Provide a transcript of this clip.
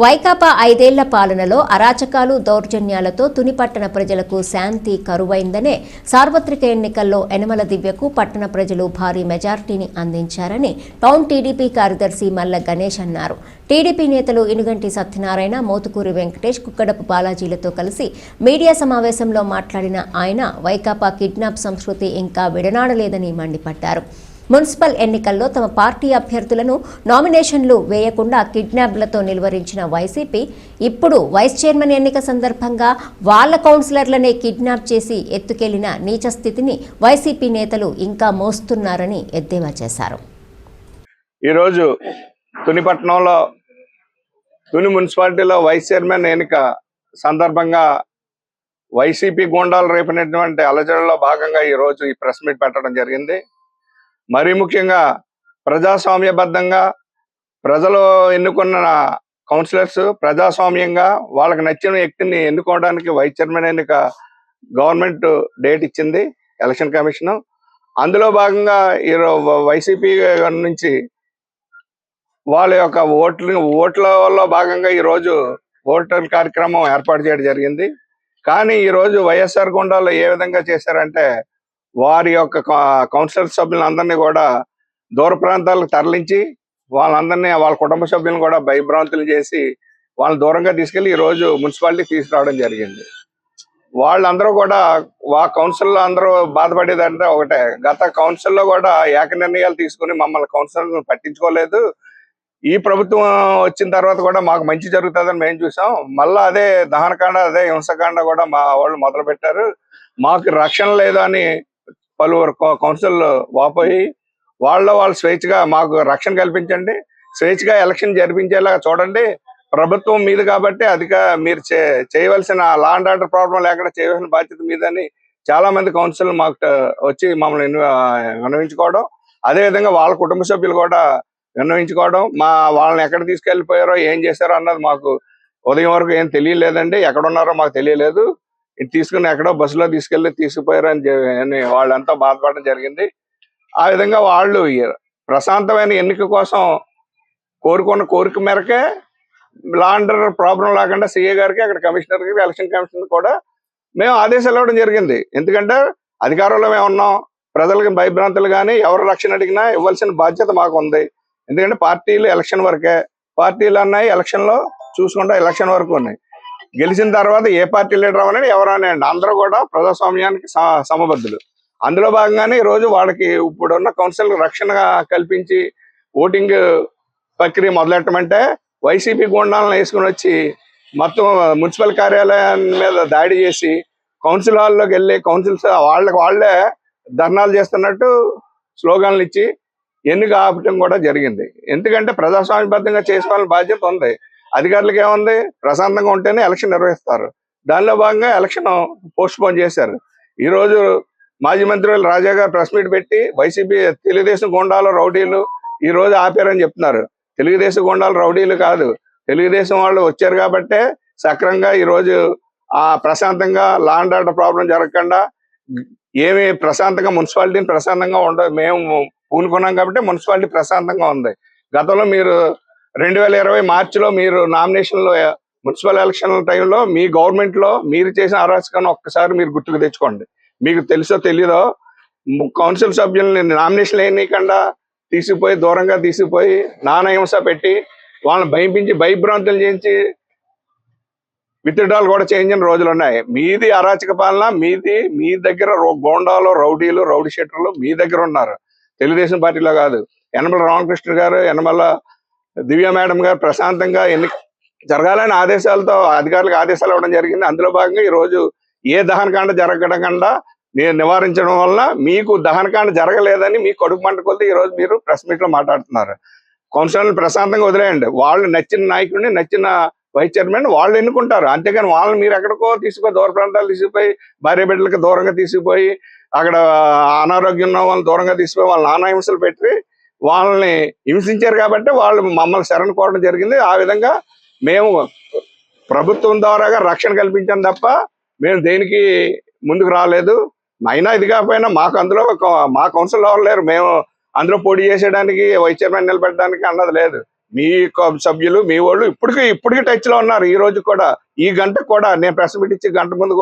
వైకాపా ఐదేళ్ళ పాలనలో అరాచకాలు దౌర్జన్యాలతో తునిపట్టణ ప్రజలకు శాంతి కరువైందనే సార్వత్రిక ఎన్నికల్లో యనమల దివ్యకు పట్టణ ప్రజలు భారీ మెజార్టీని అందించారని టౌన్ టీడీపీ కార్యదర్శి మల్ల గణేష్ అన్నారు. టీడీపీ నేతలు ఇనుగంటి సత్యనారాయణ మోతుకూరి వెంకటేష్ కుక్కడపు బాలాజీలతో కలిసి మీడియా సమావేశంలో మాట్లాడిన ఆయన వైకాపా కిడ్నాప్ సంస్కృతి ఇంకా విడనాడలేదని మండిపడ్డారు. మున్సిపల్ ఎన్నికల్లో తమ పార్టీ అభ్యర్థులను నామినేషన్లు వేయకుండా కిడ్నాప్లతో నిలువరించిన వైసీపీ ఇప్పుడు వైస్ చైర్మన్ ఎన్నిక సందర్భంగా వాళ్ళ కౌన్సిలర్లనే కిడ్నాప్ చేసి ఎత్తుకెళ్ళిన నీచ స్థితిని వైసీపీ నేతలు ఇంకా మోస్తున్నారని ఎద్దేవా చేశారు. ఈరోజు తునిపట్నంలో తుని మున్సిపాలిటీలో వైస్ చైర్మన్ ఎన్నిక సందర్భంగా వైసీపీ గూండాలు రేపినటువంటి అలజడిలో భాగంగా ఈరోజు ఈ ప్రెస్ మీట్ పెట్టడం జరిగింది. మరీ ముఖ్యంగా ప్రజాస్వామ్యబద్ధంగా ప్రజలు ఎన్నుకున్న కౌన్సిలర్స్ ప్రజాస్వామ్యంగా వాళ్ళకి నచ్చిన వ్యక్తిని ఎన్నుకోవడానికి వైస్ చైర్మన్ ఎన్నిక గవర్నమెంట్ డేట్ ఇచ్చింది ఎలక్షన్ కమిషన్. అందులో భాగంగా ఈరోజు వైసీపీ నుంచి వాళ్ళ యొక్క ఓట్లు ఓట్లలో భాగంగా ఈరోజు ఓటర్ కార్యక్రమం ఏర్పాటు చేయడం జరిగింది. కానీ ఈరోజు వైఎస్ఆర్ గుండాలో ఏ విధంగా చేశారంటే వారి యొక్క కౌన్సిలర్ కౌన్సిల్ సభ్యులందరినీ కూడా దూర ప్రాంతాలకు తరలించి వాళ్ళందరినీ వాళ్ళ కుటుంబ సభ్యులను కూడా భయభ్రాంతులు చేసి వాళ్ళని దూరంగా తీసుకెళ్ళి ఈ రోజు మున్సిపాలిటీ తీసుకురావడం జరిగింది. వాళ్ళందరూ కూడా వా కౌన్సిల్లో అందరూ బాధపడేదంటే ఒకటే. గత కౌన్సిల్లో కూడా ఏక నిర్ణయాలు తీసుకుని మమ్మల్ని కౌన్సిల్ పట్టించుకోలేదు. ఈ ప్రభుత్వం వచ్చిన తర్వాత కూడా మాకు మంచి జరుగుతుందని మేము చూసాం. మళ్ళీ అదే దహనకాండ అదే హింసకాండ కూడా మా వాళ్ళు మొదలు పెట్టారు మాకు రక్షణ లేదు అని పలువురు కౌన్సిల్ వాపోయి వాళ్ళ వాళ్ళు స్వేచ్ఛగా మాకు రక్షణ కల్పించండి. స్వేచ్ఛగా ఎలక్షన్ జరిపించేలాగా చూడండి. ప్రభుత్వం మీద కాబట్టి అధిక మీరు చే- చేయవలసిన లా అండ్ ఆర్డర్ ప్రాబ్లం లేకుండా చేయవలసిన బాధ్యత మీదని చాలా మంది కౌన్సిల్ మాకు వచ్చి మమ్మల్ని విన్నవించుకోవడం. అదే విధంగా వాళ్ళ కుటుంబ సభ్యులు కూడా విన్నవించుకోవడం. మా వాళ్ళని ఎక్కడ తీసుకెళ్ళిపోయారో ఏం చేశారో అన్నది మాకు ఉదయం వరకు ఏం తెలియలేదండి. ఎక్కడ ఉన్నారో మాకు తెలియలేదు. తీసుకుని ఎక్కడో బస్సులో తీసుకెళ్ళి తీసుకుపోయారు అని వాళ్ళంతా బాధపడడం జరిగింది. ఆ విధంగా వాళ్ళు ప్రశాంతమైన ఎన్నిక కోసం కోరుకున్న కోరిక మేరకే లాండర్ ప్రాబ్లం లేకుండా సీఏ గారికి అక్కడ కమిషనర్ గారికి ఎలక్షన్ కమిషనర్ కూడా మేము ఆదేశాలు ఇవ్వడం జరిగింది. ఎందుకంటే అధికారంలో మేము ఉన్నాం. ప్రజలకు భయభ్రాంతులు కానీ ఎవరు రక్షణ అడిగినా ఇవ్వాల్సిన బాధ్యత మాకు ఉంది. ఎందుకంటే పార్టీలు ఎలక్షన్ వరకే. పార్టీలు అన్నాయి ఎలక్షన్లో చూసుకుంటా ఎలక్షన్ వరకు ఉన్నాయి. గెలిచిన తర్వాత ఏ పార్టీ లీడర్ అవ్వాలని ఎవరైనా అందరూ కూడా ప్రజాస్వామ్యానికి సమబద్ధులు. అందులో భాగంగానే ఈరోజు రోజు వాళ్ళకి ఇప్పుడున్న కౌన్సిల్ రక్షణ కల్పించి ఓటింగ్ ప్రక్రియ మొదలెట్టమంటే వైసీపీ గుండాలను వేసుకుని వచ్చి మొత్తం మున్సిపల్ కార్యాలయం మీద దాడి చేసి కౌన్సిల్ హాల్లోకి వెళ్ళి కౌన్సిల్స్ వాళ్ళకి వాళ్ళే ధర్నాలు చేస్తున్నట్టు స్లోగన్లు ఇచ్చి ఎన్నిక ఆపటం కూడా జరిగింది. ఎందుకంటే ప్రజాస్వామ్యబద్ధంగా చేసుకోవాలని బాధ్యత ఉంది. అధికారులకు ఏముంది? ప్రశాంతంగా ఉంటేనే ఎలక్షన్ నిర్వహిస్తారు. దానిలో భాగంగా ఎలక్షన్ పోస్ట్ పోన్ చేశారు. ఈ రోజు మాజీ మంత్రి రాజా గారు ప్రెస్ మీట్ పెట్టి వైసీపీ తెలుగుదేశం గుండాలు రౌడీలు ఈ రోజు ఆపారని చెప్తున్నారు. తెలుగుదేశం గుండాలు రౌడీలు కాదు. తెలుగుదేశం వాళ్ళు వచ్చారు కాబట్టే సక్రంగా ఈ రోజు ఆ ప్రశాంతంగా లాండ్ ఆర్డర్ ప్రాబ్లం జరగకుండా ఏమి ప్రశాంతంగా మున్సిపాలిటీని ప్రశాంతంగా ఉండ మేము పూనుకున్నాం కాబట్టి మున్సిపాలిటీ ప్రశాంతంగా ఉంది. గతంలో మీరు రెండు వేల ఇరవై మార్చిలో మీరు నామినేషన్లో మున్సిపల్ ఎలక్షన్ టైంలో మీ గవర్నమెంట్లో మీరు చేసిన అరాచకాన్ని ఒక్కసారి మీరు గుర్తుకు తెచ్చుకోండి. మీకు తెలుసో తెలీదో కౌన్సిల్ సభ్యుల్ని నామినేషన్ వేయనీయకుండా తీసుకుపోయి దూరంగా తీసుకుపోయి నానహింస పెట్టి వాళ్ళని భయపించి భయభ్రాంతులు చేయించి విత్డ్రాలు కూడా చేయించిన రోజులు ఉన్నాయి. మీది అరాచక పాలన మీది మీ దగ్గర గోండాలు రౌడీలు రౌడీ షెటర్లు మీ దగ్గర ఉన్నారు. తెలుగుదేశం పార్టీలో కాదు. యనమల రామకృష్ణ గారు యనమల దివ్య మేడం గారు ప్రశాంతంగా ఎన్ని జరగాలని ఆదేశాలతో అధికారులకు ఆదేశాలు ఇవ్వడం జరిగింది. అందులో భాగంగా ఈ రోజు ఏ దహనకాండ జరగకుండా నేను నివారించడం వలన మీకు దహనకాండ జరగలేదని మీ కడుపు మంట కొద్ది ఈ రోజు మీరు ప్రెస్ మీట్లో మాట్లాడుతున్నారు. కౌన్సిలర్లు ప్రశాంతంగా వదిలేయండి. వాళ్ళు నచ్చిన నాయకుడిని నచ్చిన వైస్ చైర్మన్ వాళ్ళు ఎన్నుకుంటారు. అంతేగాని వాళ్ళని మీరు ఎక్కడికో తీసుకుపోయి దూర ప్రాంతాలు తీసుకుపోయి భార్య బిడ్డలకు దూరంగా తీసుకుపోయి అక్కడ అనారోగ్యం ఉన్న వాళ్ళని దూరంగా తీసుకుపోయి వాళ్ళని నానా హింసలు పెట్టి వాళ్ళని హింసించారు కాబట్టి వాళ్ళు మమ్మల్ని శరణ్ కోరడం జరిగింది. ఆ విధంగా మేము ప్రభుత్వం ద్వారాగా రక్షణ కల్పించాం తప్ప మేము దేనికి ముందుకు రాలేదు. అయినా ఇది కాకపోయినా మాకు అందులో మా కౌన్సిల్ ఎవరు లేరు. మేము అందులో పోటీ చేసేయడానికి వైస్ చైర్మన్ నిలబెట్టడానికి అన్నది లేదు. మీ సభ్యులు మీ వాళ్ళు ఇప్పటికీ ఇప్పటికీ టచ్లో ఉన్నారు. ఈ రోజు కూడా ఈ గంట కూడా నేను ప్రెస్ మీట్ ఇచ్చి గంట ముందు కూడా